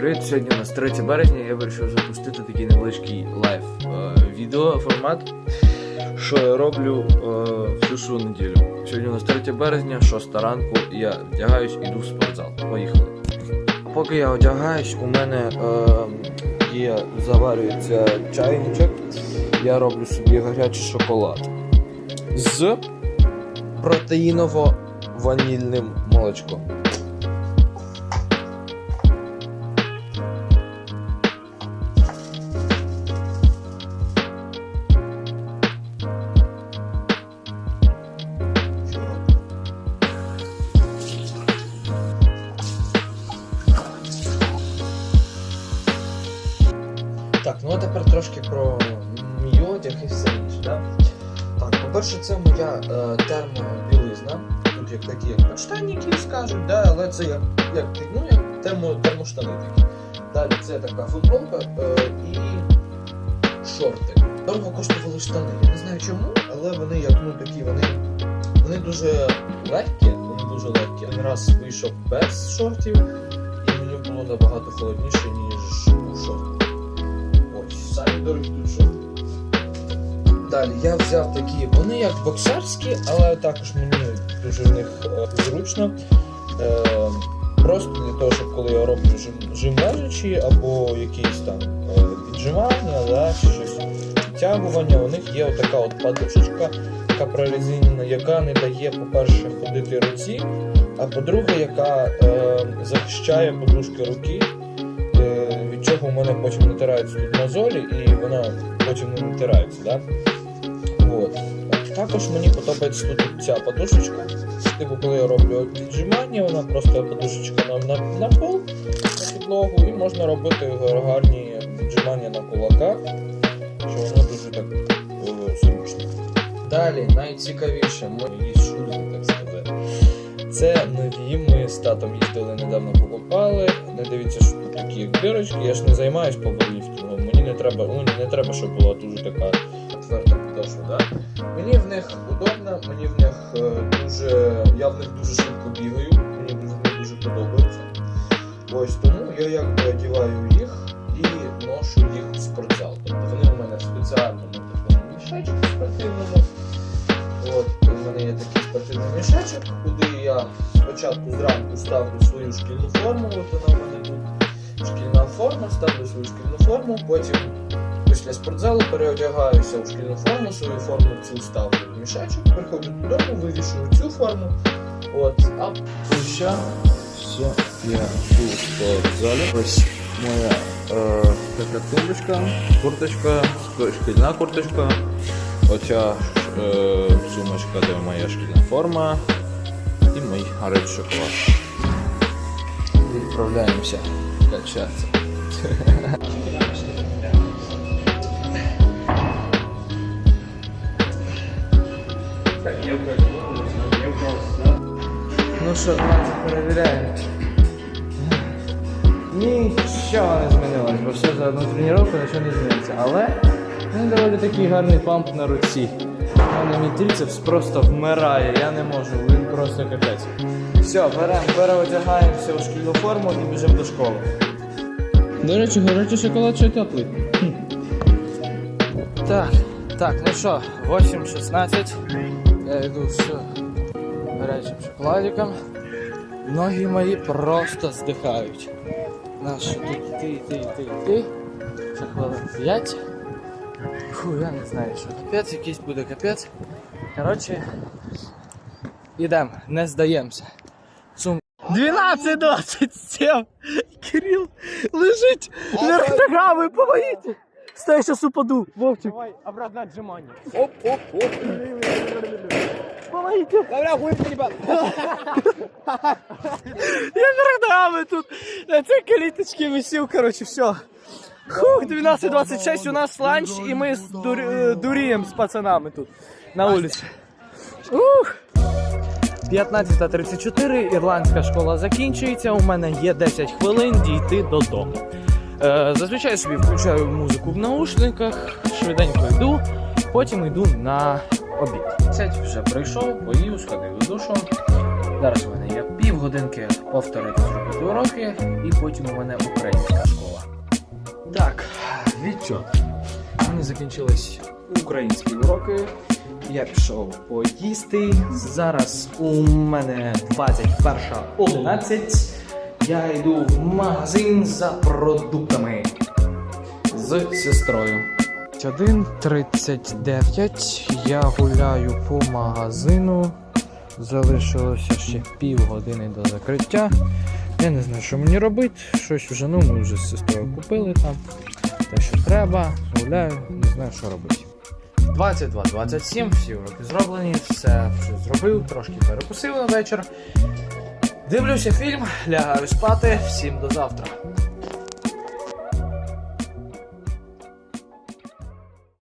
привіт! Сьогодні у нас 3 березня. Я вирішив запустити такий невеличкий лайв е, відео формат, що я роблю е, всю свою неділю. Сьогодні у нас 3 березня, 6 ранку. Я вдягаюсь, іду в спортзал. Поїхали. Поки я одягаюсь, у мене е, є заварюється чайничок. Я роблю собі гарячий шоколад з протеїново-ванільним молочком. Так, ну а тепер трошки про мій одяг і все інше, да? Так, по-перше, це моя е, термобілизна. Тут як такі, як подштанники скажуть, да, але це як, як, ну, як термо, термоштани такі. Далі це така футболка е, і шорти. Дорого коштували штани. Я не знаю чому, але вони як ну такі, вони, вони дуже легкі, вони дуже легкі. Один раз вийшов без шортів, і мені було набагато холодніше, ніж у шортах. Далі я взяв такі, вони як боксерські, але також мені дуже в них е, зручно. Е, просто для того, щоб коли я роблю жим, жим лежачі або якісь там е, віджимання, да, чи щось підтягування, у них є отака от подушечка, така прорезинена, яка не дає, по-перше, ходити руці, а по-друге, яка е, захищає подушки руки, від чого у мене потім натираються тут мозолі, і вона потім не натирається. Да? От. Також мені подобається тут ця подушечка. Типу, коли я роблю віджимання, вона просто подушечка на, на, на пол, на підлогу, і можна робити гарні віджимання на кулаках, що воно дуже так е, зручно. Далі найцікавіше мої шузи, так сказати. Це нові. Ми з татом їздили недавно покупали. Не дивіться, що тут такі дирочки. Я ж не займаюсь пауерліфтингом. Мені не треба, ну не треба, щоб була дуже така тверда. Да? Мені в них удобно, мені в них е, дуже. Я в них дуже швидко бігаю, мені вони дуже подобаються. Ось тому я якби одіваю їх і ношу їх в спортзал. Тобто вони у мене в спеціальному такому мішечку спортивному. От, у мене є такий спортивний мішечок, куди я спочатку зранку ставлю свою шкільну форму, от вона в мене тут шкільна форма, ставлю свою шкільну форму, потім після спортзалу переодягаюся у шкільну форму, свою форму цю ставлю в мішечок, приходжу додому, вивішую цю форму. От, а ще все, я тут спортзалі. Ось моя е, така тумбочка, курточка, шкільна курточка. Оця е, сумочка, де моя шкільна форма і мій гарячий шоколад. Відправляємося качатися. що, давайте перевіряємо. Нічого не змінилось, бо все за одну тренування нічого не зміниться. Але він доволі такий гарний памп на руці. У мене мій трицепс просто вмирає, я не можу, він просто капець. Все, беремо, переодягаємося у шкільну форму і біжимо до школи. До речі, гарячий шоколад ще теплий. Так, так, ну що, 8.16. Я йду з гарячим шоколадиком. Ноги мої просто здихають. Нащо тут йти, йти, йти, йти. Це хвилин 5. Фу, я не знаю, що капець якийсь буде капець. Коротше, йдемо, не здаємося. Сум... 12.27! Кирил лежить вверх ногами, помогите! Стай, сейчас упаду, Вовчик. Давай, обратно отжимание. Оп, оп, оп. Давай, хуй, ребят. Я вверх тут на цій каліточці висів, коротше, все. Хух, 12.26, у нас ланч, і ми з дур... е, дуріємо з пацанами тут на вулиці. Ух! 15.34, ірландська школа закінчується. У мене є 10 хвилин дійти додому. Е, зазвичай собі включаю музику в наушниках, швиденько йду, потім йду на обід. Сядь вже прийшов, поїв, сходив у душу. Зараз у мене є півгодинки повторити зробити уроки, і потім у мене українська школа. Так, відчот. У мене закінчились українські уроки. Я пішов поїсти. Зараз у мене 21.11. Я йду в магазин за продуктами з сестрою. 1.39. Я гуляю по магазину. Залишилося ще півгодини до закриття. Я не знаю, що мені робити. Щось вже, ну, ми вже з сестрою купили там. Те, що треба, гуляю, не знаю, що робити. 22-27, всі уроки зроблені, все вже зробив, трошки перекусив на вечір. Дивлюся фільм, лягаю спати. Всім до завтра.